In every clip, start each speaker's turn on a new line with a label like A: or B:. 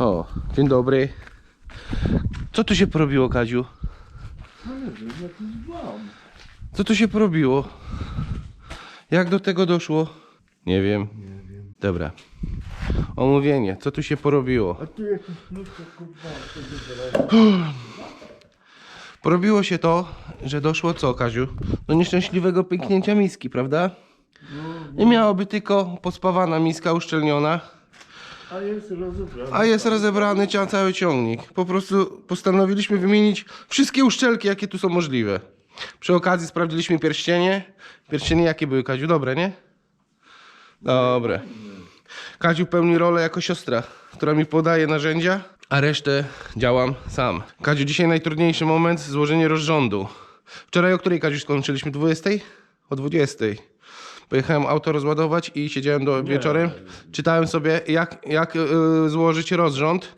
A: O, dzień dobry. Co tu się porobiło, Kaziu?
B: Błąd.
A: Co tu się porobiło? Jak do tego doszło? Nie wiem.
B: Nie wiem.
A: Dobra. Omówienie. Co tu się porobiło?
B: A tu jakiś kurwa, to wybrałem.
A: Porobiło się to, że doszło co, Kaziu? Do nieszczęśliwego pęknięcia miski, prawda? Nie miałoby tylko pospawana miska uszczelniona,
B: A jest rozebrany.
A: a jest rozebrany cia- cały ciągnik. Po prostu postanowiliśmy wymienić wszystkie uszczelki, jakie tu są możliwe. Przy okazji sprawdziliśmy pierścienie. Pierścienie jakie były, Kaziu? Dobre, nie? Dobre. Kaziu pełni rolę jako siostra, która mi podaje narzędzia, a resztę działam sam. Kaziu, dzisiaj najtrudniejszy moment, złożenie rozrządu. Wczoraj o której, Kaziu, skończyliśmy? 20? O 20. Pojechałem auto rozładować i siedziałem do wieczorem. Czytałem sobie, jak, jak yy, złożyć rozrząd.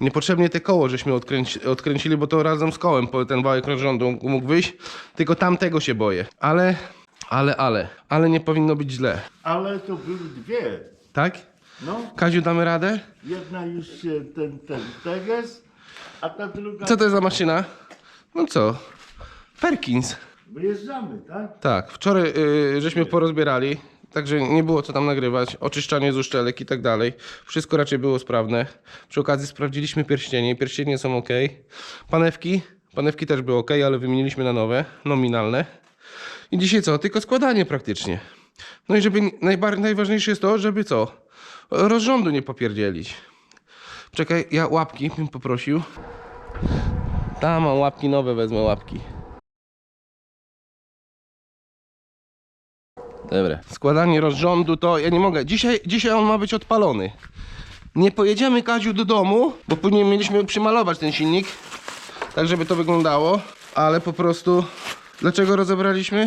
A: Niepotrzebnie te koło żeśmy odkręci, odkręcili, bo to razem z kołem ten wałek rozrządu mógł wyjść. Tylko tamtego się boję. Ale, ale, ale, ale nie powinno być źle.
B: Ale to były dwie.
A: Tak?
B: No,
A: Kaziu, damy radę?
B: jedna już się ten, ten teges, a ta druga...
A: Co to jest za maszyna? No co? Perkins.
B: Wyjeżdżamy, tak?
A: Tak, wczoraj yy, żeśmy porozbierali, także nie było co tam nagrywać. Oczyszczanie z uszczelek i tak dalej. Wszystko raczej było sprawne. Przy okazji sprawdziliśmy pierścienie. Pierścienie są ok. Panewki. Panewki też były ok, ale wymieniliśmy na nowe, nominalne. I dzisiaj co? Tylko składanie praktycznie. No i żeby najbar- najważniejsze jest to, żeby co? Rozrządu nie popierdzielić. Czekaj, ja łapki bym poprosił. Tam mam łapki nowe, wezmę łapki. Dobra. Składanie rozrządu to ja nie mogę. Dzisiaj, dzisiaj on ma być odpalony. Nie pojedziemy Kaziu do domu, bo później mieliśmy przymalować ten silnik, tak żeby to wyglądało, ale po prostu dlaczego rozebraliśmy?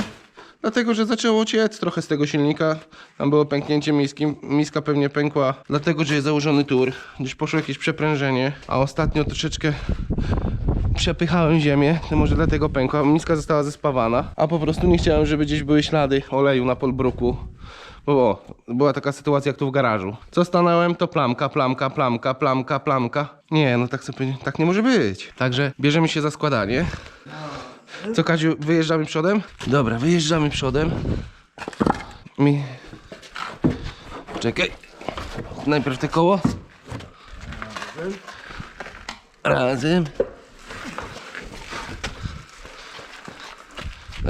A: Dlatego, że zaczęło ciec trochę z tego silnika. Tam było pęknięcie miski. Miska pewnie pękła, dlatego, że jest założony tur. Gdzieś poszło jakieś przeprężenie, a ostatnio troszeczkę przepychałem ziemię, to może dlatego pękła. Miska została zespawana, a po prostu nie chciałem, żeby gdzieś były ślady oleju na polbruku. Bo o, była taka sytuacja jak tu w garażu. Co stanąłem, to plamka, plamka, plamka, plamka, plamka. Nie, no tak sobie, tak nie może być. Także bierzemy się za składanie. Co Kaziu, wyjeżdżamy przodem? Dobra, wyjeżdżamy przodem. Mi... Czekaj. Najpierw te koło. Razem.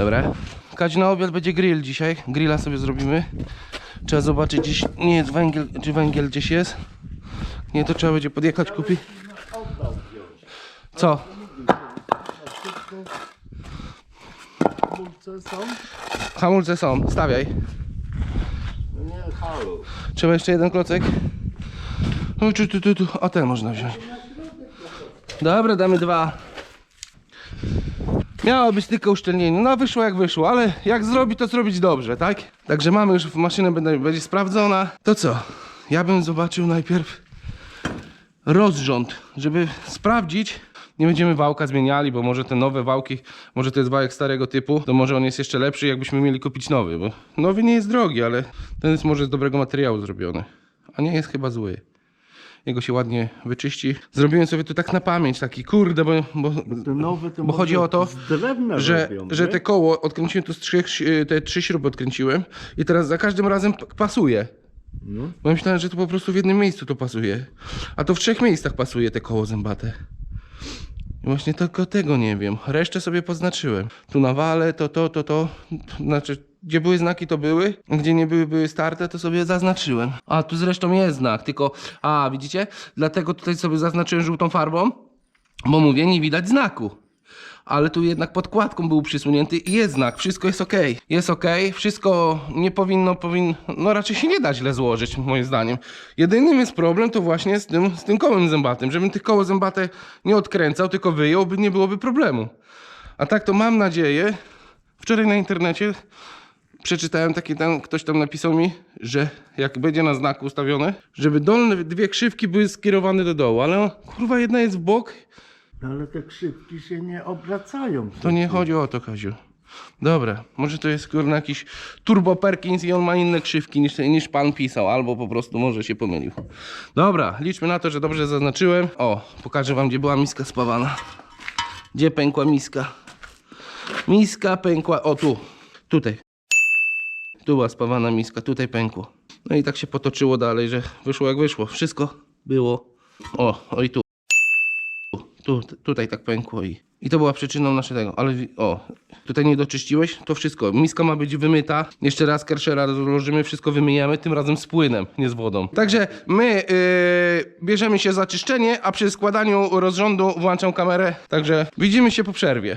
A: Dobra. Kadziu na obiad będzie grill dzisiaj. Grilla sobie zrobimy. Trzeba zobaczyć gdzieś. Nie jest węgiel, czy węgiel gdzieś jest. Nie, to trzeba będzie podjechać kupić. Co?
B: Hamulce są?
A: Hamulce są, stawiaj.
B: Nie, halo.
A: Trzeba jeszcze jeden klocek. No, tu, tu, tu, tu. O, ten można wziąć. Dobra, damy dwa. Miało być tylko uszczelnienie. No wyszło jak wyszło, ale jak zrobi, to zrobić dobrze, tak? Także mamy już maszynę, będzie, będzie sprawdzona. To co? Ja bym zobaczył najpierw rozrząd, żeby sprawdzić. Nie będziemy wałka zmieniali, bo może te nowe wałki, może to jest wałek starego typu, to może on jest jeszcze lepszy, jakbyśmy mieli kupić nowy, bo nowy nie jest drogi, ale ten jest może z dobrego materiału zrobiony, a nie jest chyba zły. Jego się ładnie wyczyści. Zrobiłem sobie tu tak na pamięć, taki kurde, bo, bo,
B: to
A: bo chodzi o to, że, że te koło odkręciłem tu z trzech, te trzy śruby odkręciłem i teraz za każdym razem pasuje.
B: No.
A: Bo myślałem, że to po prostu w jednym miejscu to pasuje. A to w trzech miejscach pasuje te koło zębate. I właśnie tylko tego nie wiem. Resztę sobie poznaczyłem. Tu na wale, to, to, to, to. Znaczy, gdzie były znaki, to były. Gdzie nie były, były starte, to sobie zaznaczyłem. A tu zresztą jest znak, tylko. A, widzicie? Dlatego tutaj sobie zaznaczyłem żółtą farbą, bo mówię, nie widać znaku. Ale tu jednak podkładką był przysunięty i jest znak, wszystko jest ok. Jest ok, wszystko nie powinno, powinno, no raczej się nie da źle złożyć, moim zdaniem. Jedynym jest problem to właśnie z tym, z tym kołem zębatym. Żebym tych koło zębate nie odkręcał, tylko wyjął, by nie byłoby problemu. A tak to mam nadzieję, wczoraj na internecie przeczytałem taki tam, ktoś tam napisał mi, że jak będzie na znaku ustawione, żeby dolne dwie krzywki były skierowane do dołu, ale kurwa jedna jest w bok
B: No ale te krzywki się nie obracają.
A: To nie chodzi o to, Kaziu. Dobra, może to jest kurna jakiś Turbo Perkins i on ma inne krzywki niż, niż pan pisał, albo po prostu może się pomylił. Dobra, liczmy na to, że dobrze zaznaczyłem. O, pokażę wam, gdzie była miska spawana. Gdzie pękła miska? Miska pękła, o tu, tutaj. Tu była spawana miska, tutaj pękło. No i tak się potoczyło dalej, że wyszło jak wyszło. Wszystko było. O, o i tu. Tu, tutaj tak pękło i, i to była przyczyną naszego, ale o, tutaj nie doczyściłeś, to wszystko, miska ma być wymyta, jeszcze raz kerszera rozłożymy, wszystko wymyjemy, tym razem z płynem, nie z wodą. Także my yy, bierzemy się za czyszczenie, a przy składaniu rozrządu włączam kamerę, także widzimy się po przerwie.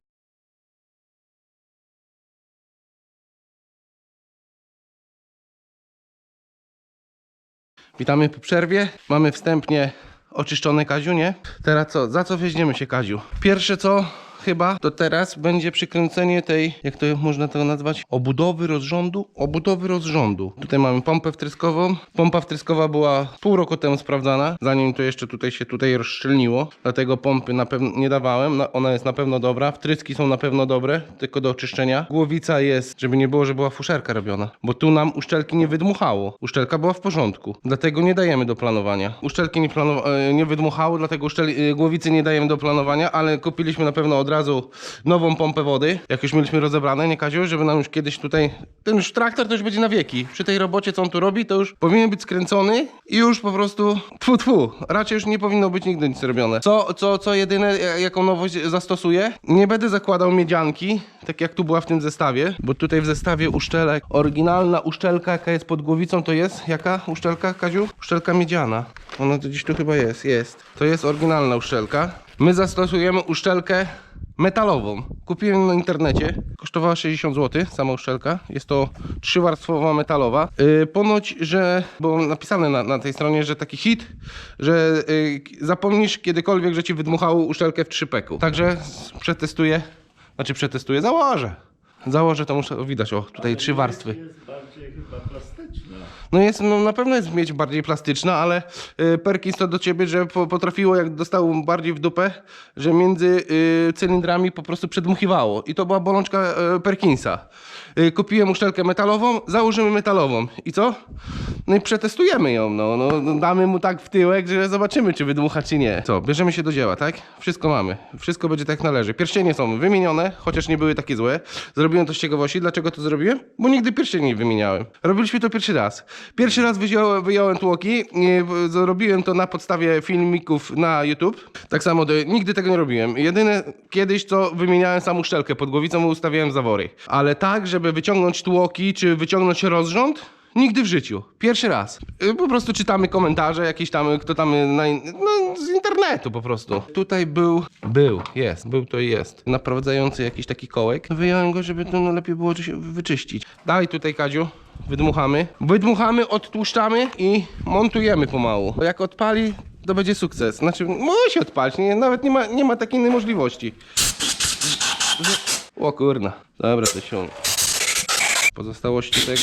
A: Witamy po przerwie. Mamy wstępnie oczyszczone Kaziu, nie? Teraz co? Za co weźmiemy się Kaziu? Pierwsze co chyba, to teraz będzie przykręcenie tej, jak to można to nazwać? Obudowy rozrządu? Obudowy rozrządu. Tutaj mamy pompę wtryskową. Pompa wtryskowa była pół roku temu sprawdzana, zanim to jeszcze tutaj się tutaj rozszczelniło. Dlatego pompy na pewno nie dawałem. Na- Ona jest na pewno dobra. Wtryski są na pewno dobre, tylko do oczyszczenia. Głowica jest, żeby nie było, że była fuszerka robiona. Bo tu nam uszczelki nie wydmuchało. Uszczelka była w porządku. Dlatego nie dajemy do planowania. Uszczelki nie, planowa- e, nie wydmuchało, dlatego e, głowicy nie dajemy do planowania, ale kupiliśmy na pewno od razu nową pompę wody. Jak już mieliśmy rozebrane, nie Kaziu, żeby nam już kiedyś tutaj... Ten już traktor to już będzie na wieki. Przy tej robocie, co on tu robi, to już powinien być skręcony i już po prostu tfu, tfu. Raczej już nie powinno być nigdy nic robione. Co, co, co jedyne, jaką nowość zastosuję? Nie będę zakładał miedzianki, tak jak tu była w tym zestawie, bo tutaj w zestawie uszczelek, oryginalna uszczelka, jaka jest pod głowicą, to jest jaka uszczelka, Kaziu? Uszczelka miedziana. Ona to gdzieś tu chyba jest, jest. To jest oryginalna uszczelka. My zastosujemy uszczelkę metalową. Kupiłem na internecie. Kosztowała 60 zł sama uszczelka. Jest to trzywarstwowa metalowa. Yy, ponoć, że było napisane na, na tej stronie, że taki hit, że yy, zapomnisz kiedykolwiek, że ci wydmuchało uszczelkę w trzypeku. Także s- przetestuję. Znaczy przetestuję, założę. Założę tą uszczelkę. Widać, o, tutaj trzy warstwy.
B: Chyba plastyczna.
A: No jest, no na pewno jest mieć bardziej plastyczna, ale y, Perkins to do ciebie, że po, potrafiło jak dostał bardziej w dupę, że między y, cylindrami po prostu przedmuchiwało. I to była bolączka y, Perkinsa. Y, kupiłem uszczelkę metalową, założymy metalową. I co? No i przetestujemy ją, no, no. no Damy mu tak w tyłek, że zobaczymy, czy wydmucha, czy nie. Co, bierzemy się do dzieła, tak? Wszystko mamy. Wszystko będzie tak jak należy. Pierścienie są wymienione, chociaż nie były takie złe. Zrobiłem to z ciekawości. Dlaczego to zrobiłem? Bo nigdy pierścieni nie wymieniałem. Robiliśmy to pierwszy raz. Pierwszy raz wyjąłem, wyjąłem tłoki. Zrobiłem to na podstawie filmików na YouTube. Tak samo, do, nigdy tego nie robiłem. Jedyne kiedyś, co wymieniałem samą szczelkę pod głowicą ustawiałem zawory. Ale tak, żeby wyciągnąć tłoki, czy wyciągnąć rozrząd, Nigdy w życiu. Pierwszy raz. Y, Po prostu czytamy komentarze, jakieś tam, kto tam, y, na, in- no, z internetu po prostu. Tutaj był, był, jest, był to i jest. Naprowadzający jakiś taki kołek. Wyjąłem go, żeby to no, lepiej było się wyczyścić. Daj tutaj, Kadziu. Wydmuchamy. Wydmuchamy, odtłuszczamy i montujemy pomału. Bo jak odpali, to będzie sukces. Znaczy, musi odpalić, nie, nawet nie ma, nie ma takiej innej możliwości. O kurna. Dobra, to się pozostałości tego.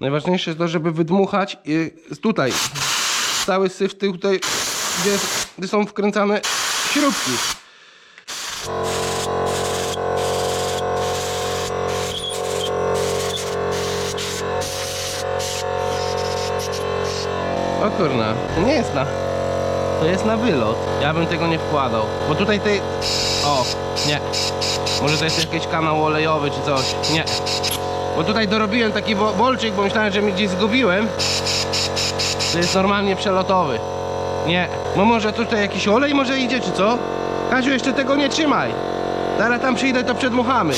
A: Najważniejsze jest to, żeby wydmuchać i tutaj cały syf tutaj, gdzie, gdzie są wkręcane śrubki. O kurna, nie jest na... To jest na wylot. Ja bym tego nie wkładał. Bo tutaj tej... O, nie. Może to jest jakiś kanał olejowy czy coś. Nie. Bo tutaj dorobiłem taki bo- bolczyk, bo myślałem, że mi gdzieś zgubiłem. To jest normalnie przelotowy. Nie. No może tutaj jakiś olej może idzie, czy co? Kaziu, jeszcze tego nie trzymaj. Zaraz tam przyjdę, to przedmuchamy.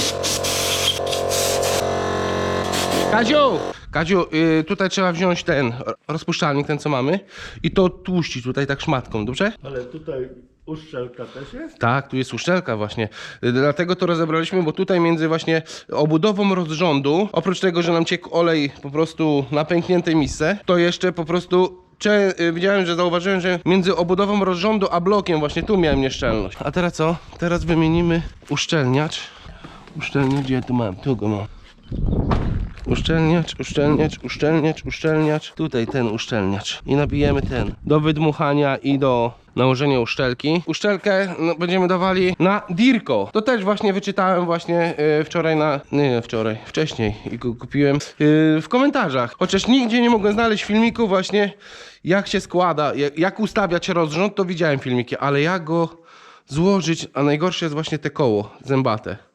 A: Kaziu! Kaziu, y, tutaj trzeba wziąć ten rozpuszczalnik, ten co mamy i to tłuścić tutaj tak szmatką, dobrze?
B: Ale tutaj uszczelka też jest?
A: Tak, tu jest uszczelka właśnie. Y, Dlatego to rozebraliśmy, bo tutaj między właśnie obudową rozrządu, oprócz tego, że nam ciekł olej po prostu na pękniętej misce, to jeszcze po prostu cze- y, widziałem, że zauważyłem, że między obudową rozrządu a blokiem właśnie tu miałem nieszczelność. A teraz co? Teraz wymienimy uszczelniacz. Uszczelniacz, gdzie ja tu mam? Tu go mam. Uszczelniacz, uszczelniacz, uszczelniacz, uszczelniacz. Tutaj ten uszczelniacz. I nabijemy ten. Do wydmuchania i do nałożenie uszczelki. Uszczelkę no, będziemy dawali na Dirko. To też właśnie wyczytałem właśnie y, wczoraj na... Nie, wczoraj, wcześniej i kupiłem y, w komentarzach. Chociaż nigdzie nie mogłem znaleźć filmiku właśnie jak się składa, jak, jak ustawiać rozrząd, to widziałem filmiki, ale jak go złożyć, a najgorsze jest właśnie te koło zębate.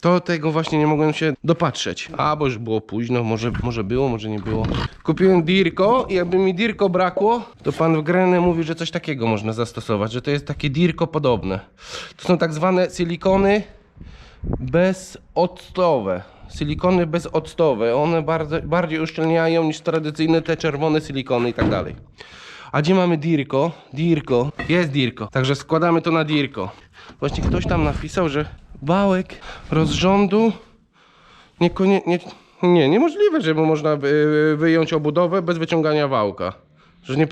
A: To tego właśnie nie mogłem się dopatrzeć. A, bo już było późno, może, może było, może nie było. Kupiłem Dirko i jakby mi Dirko brakło, to pan w Greny mówi, że coś takiego można zastosować, że to jest takie Dirko podobne. To są tak zwane silikony bezoctowe. Silikony bezoctowe. One bardzo, bardziej uszczelniają niż tradycyjne te czerwone silikony i tak dalej. A gdzie mamy Dirko? Dirko. Jest Dirko. Także składamy to na Dirko. Właśnie ktoś tam napisał, że wałek rozrządu niekoniecznie... Nie, niemożliwe, żeby można wy- wyjąć obudowę bez wyciągania wałka. Że nie...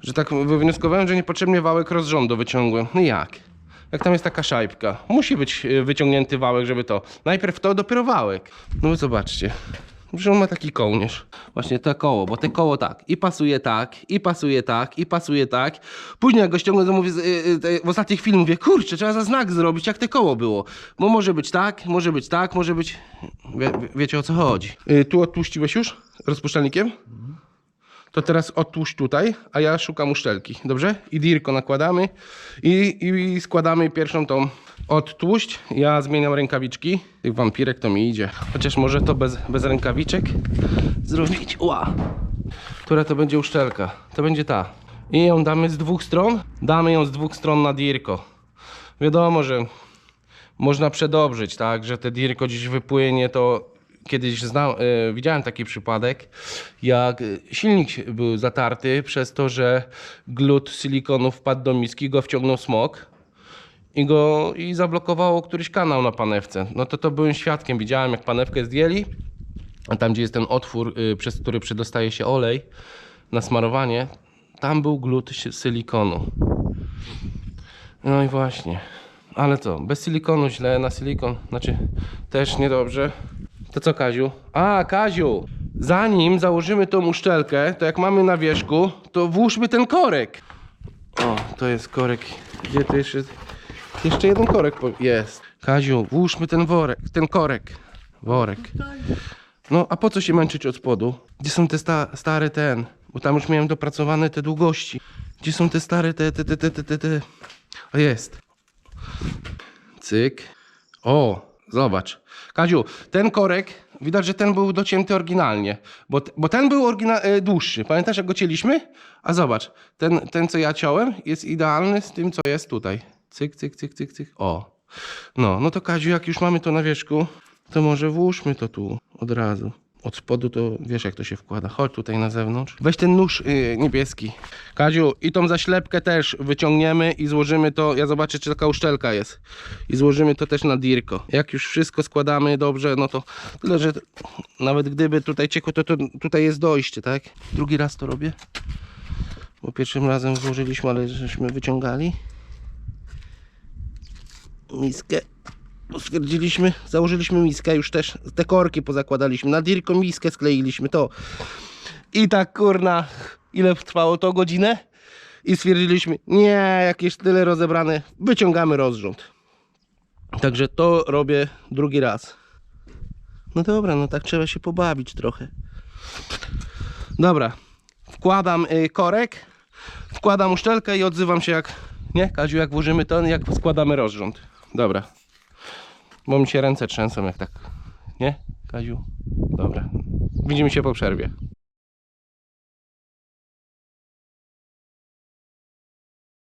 A: Że tak wywnioskowałem, że niepotrzebnie wałek rozrządu wyciągłem. No jak? Jak tam jest taka szajbka. Musi być y, wyciągnięty wałek, żeby to. Najpierw to, dopiero wałek. No zobaczcie. Że on ma taki kołnierz. Właśnie to koło, bo te koło tak. I pasuje tak, i pasuje tak, i pasuje tak. Później jak go ściągnę, to mówię, z- y, y, w ostatnich filmach mówię, kurczę, trzeba za znak zrobić, jak te koło było. Bo może być tak, może być tak, może być... Wie, wie- wiecie o co chodzi. Y, tu odtłuściłeś już rozpuszczalnikiem? To teraz odtłuszcz tutaj, a ja szukam uszczelki, dobrze? I dirko nakładamy i, i składamy pierwszą tą odtłuść. Ja zmieniam rękawiczki. Tych wampirek to mi idzie. Chociaż może to bez, bez rękawiczek zrobić. Ła! Która to będzie uszczelka? To będzie ta. I ją damy z dwóch stron. Damy ją z dwóch stron na dirko. Wiadomo, że można przedobrzyć, tak, że te dirko gdzieś wypłynie, to kiedyś zna, e, widziałem taki przypadek, jak silnik był zatarty przez to, że glut silikonu wpadł do miski, go wciągnął smok i go i zablokowało któryś kanał na panewce. No to to byłem świadkiem, widziałem jak panewkę zdjęli, a tam gdzie jest ten otwór, y, przez który przedostaje się olej na smarowanie, tam był glut si- silikonu. No i właśnie. Ale co, bez silikonu źle, na silikon, znaczy też niedobrze. To co Kaziu? A, Kaziu! Zanim założymy tą uszczelkę, to jak mamy na wierzchu, to włóżmy ten korek. O, to jest korek. Gdzie to jeszcze? Jeszcze jeden korek jest. Kaziu, włóżmy ten worek, ten korek. Worek. No, a po co się męczyć od spodu? Gdzie są te sta stare ten? Bo tam już miałem dopracowane te długości. Gdzie są te stare te, te, te, te, te, te? O, jest. Cyk. O, zobacz. Kaziu, ten korek, widać, że ten był docięty oryginalnie, bo, bo ten był e, dłuższy. Pamiętasz, jak go cięliśmy? A zobacz, ten, ten, co ja ciąłem, jest idealny z tym, co jest tutaj. Cyk, cyk, cyk, cyk, cyk. O. No, no to Kaziu, jak już mamy to na wierzchu, to może włóżmy to tu od razu. Od spodu to wiesz, jak to się wkłada. Chodź tutaj na zewnątrz. Weź ten nóż yy, niebieski. Kaziu, i tą zaślepkę też wyciągniemy i złożymy to. Ja zobaczę, czy taka uszczelka jest. I złożymy to też na dirko. Jak już wszystko składamy dobrze, no to tyle, że nawet gdyby tutaj ciekło, to, to tutaj jest dojście, tak? Drugi raz to robię. Bo pierwszym razem złożyliśmy, ale żeśmy wyciągali miskę. Bo Stwierdziliśmy, założyliśmy miskę, już też te korki pozakładaliśmy. Na dirko miskę skleiliśmy to. I tak kurna, ile trwało to godzinę? I stwierdziliśmy, nie, jakieś tyle rozebrane, wyciągamy rozrząd. Także to robię drugi raz. No dobra, no tak trzeba się pobawić trochę. Dobra, wkładam y, korek, wkładam uszczelkę i odzywam się jak, nie Kaziu, jak włożymy to, jak składamy rozrząd. Dobra. Bo mi się ręce trzęsą jak tak, nie Kaziu? Dobra. Widzimy się po przerwie.